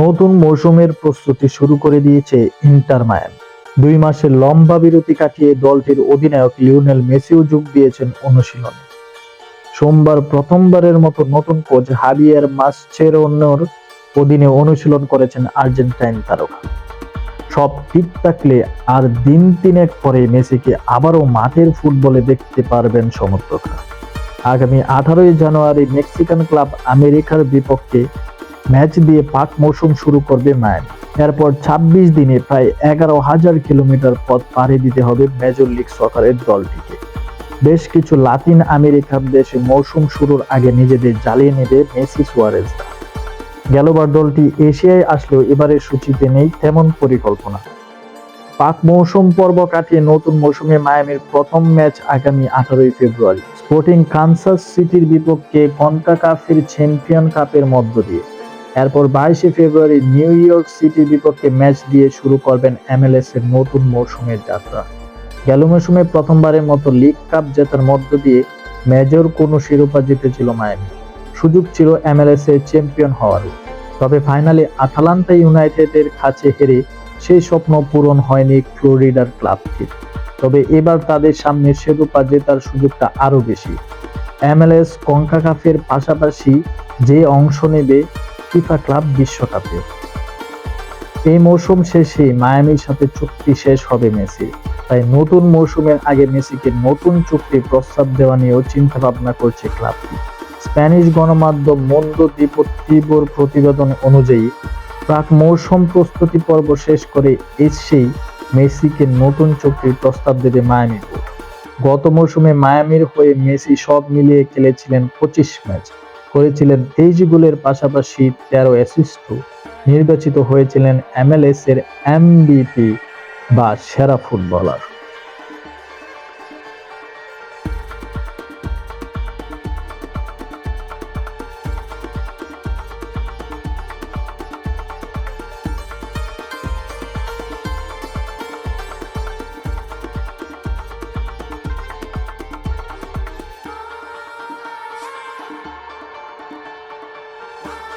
নতুন মৌসুমের প্রস্তুতি শুরু করে দিয়েছে ইন্টার মায়ামি দুই মাসের লম্বা বিরতি কাটিয়ে দলটির অধিনায়ক লিওনেল মেসিও যোগ দিয়েছেন অনুশীলনে। সোমবার প্রথমবারের মতো নতুন কোচ হাবিয়ার মাসচেরোনোর অধীনে অনুশীলন করেছেন আর্জেন্টাইন তারকা। সব ঠিক থাকলে আর দিন তিনেক পরে মেসিকে আবারও মাঠের ফুটবলে দেখতে পারবেন সমর্থকরা। আগামী আঠারোই জানুয়ারি মেক্সিকান ক্লাব আমেরিকার বিপক্ষে ম্যাচ দিয়ে পাক মৌসুম শুরু করবে মায়ামি এরপর ২৬ দিনে প্রায় এগারো হাজার কিলোমিটার পথ পাড়ি দিতে হবে মেজর লিগ সকারের দলটিকে। বেশ কিছু লাতিন আমেরিকান দেশে মৌসুম শুরুর আগে নিজেদের জ্বালিয়ে নেবে মেসি সুয়ারেজরা গেলবার দলটি এশিয়ায় আসলেও এবারের সূচিতে নেই তেমন পরিকল্পনা। পাক মৌসুম পর্ব কাটিয়ে নতুন মৌসুমে মায়ামির প্রথম ম্যাচ আগামী আঠারোই ফেব্রুয়ারি। স্পোর্টিং কানসাস সিটির বিপক্ষে কনকাকাফের চ্যাম্পিয়ন কাপের মধ্য দিয়ে। এরপর বাইশে ফেব্রুয়ারি নিউ ইয়র্ক সিটির বিপক্ষে ম্যাচ দিয়ে শুরু করবেন এমএলএস এর নতুন মৌসুমের যাত্রা। গেল মৌসুমে প্রথমবারের মতো লিগ কাপ জেতার মধ্য দিয়ে মেজর কোনো শিরোপা জিতেছিল মায়ামি। সুযোগ ছিল এমএলএস এর চ্যাম্পিয়ন হওয়ারও তবে ফাইনালে আটালান্টা ইউনাইটেডের কাছে হেরে সেই স্বপ্ন পূরণ হয়নি ফ্লোরিডার ক্লাবটির। তবে এবার তাদের সামনে শিরোপা জেতার সুযোগটা আরও বেশি। এমএলএস কনকাকাফের পাশাপাশি যে অংশ নেবে ফিফা ক্লাব বিশ্বকাপে। এই মৌসুম শেষে মায়ামির সাথে চুক্তি শেষ হবে মেসি। তাই নতুন মৌসুমের আগে মেসিকে নতুন চুক্তি প্রস্তাব দেওয়া নিয়েও চিন্তা ভাবনা করছে ক্লাবটি স্প্যানিশ গণমাধ্যম মন্দ দ্বীপর প্রতিবেদন অনুযায়ী, প্রাক মৌসুম প্রস্তুতি পর্ব শেষ করে এসেই মেসিকে নতুন চুক্তির প্রস্তাব দেবে মায়ামি গত মৌসুমে মায়ামির হয়ে মেসি সব মিলিয়ে খেলেছিলেন পঁচিশ ম্যাচ। করেছিলেন। তেইশ গোলের পাশাপাশি তেরো অ্যাসিস্টও নির্বাচিত হয়েছিলেন এমএলএস এর এমবিপি বা সেরা ফুটবলার। Bye.